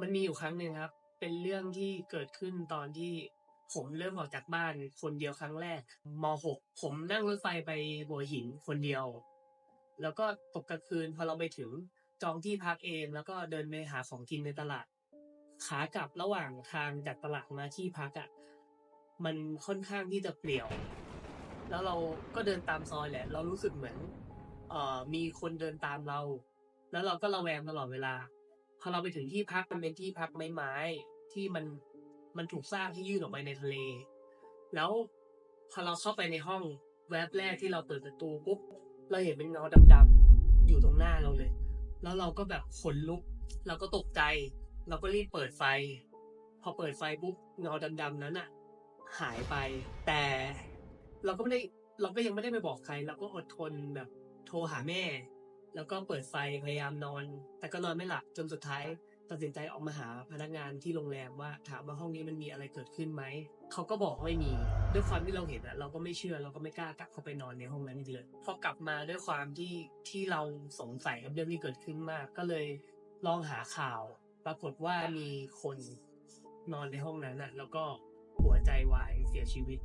มันมีอยู่ครั้งหนึ่งครับ เป็นเรื่องที่เกิดขึ้นตอนที่ผมเริ่มออกจากบ้านคนเดียวครั้งแรกม .6 ผมนั่งรถไฟไปหัวหินคนเดียว แล้วก็ตกกลางคืนพอเราไปถึงจองที่พักเองแล้วก็เดินไปหาของกินในตลาด ขากลับระหว่างทางจากตลาดมาที่พักอะ่ะมันค่อนข้างที่จะเปลี่ยว แล้วเราก็เดินตามซอยแหละ เรารู้สึกเหมือนเอ่อมีคนเดินตามเรา แล้วเราก็ระแวงตลอดเวลา อเราไปถึงที่พักมันเป็นที่พักไม้ๆที่มันมันถูกสร้างที่ยื่นออกไปในทะเล แล้วพอเราเข้าไปในห้องแวบแรกที่เราเปิดประตูปุ๊บเราเห็นเป็นเงาดำๆอยู่ตรงหน้าเราเลย แล้วเราก็แบบขนลุก เราก็ตกใจ เราก็รีบเปิดไฟ พอเปิดไฟปุ๊บเงาดำๆนั้นอะหายไป แต่เราก็ไม่ได้เราก็ยังไม่ได้ไปบอกใคร เราก็อดทนแบบโทรหาแม่ แล้วก็เปิดไฟพยายามนอน แต่ก็นอนไม่หลับจนสุดท้าย ตัดสินใจออกมาหาพนักงานที่โรงแรมว่าถามว่าห้องนี้มันมีอะไรเกิดขึ้นไหมเขาก็บอกว่าไม่มี ด้วยความที่เราเห็นอะเราก็ไม่เชื่อเราก็ไม่กล้ากลับเข้าไปนอนในห้องนั้นอีกเลยพอกลับมาด้วยความที่ที่เราสงสัยกับเรื่องที่เกิดขึ้นมาก ก็เลยลองหาข่าว ปรากฏว่ามีคนนอนในห้องนั้นอะแล้วก็หัวใจวายเสียชีวิต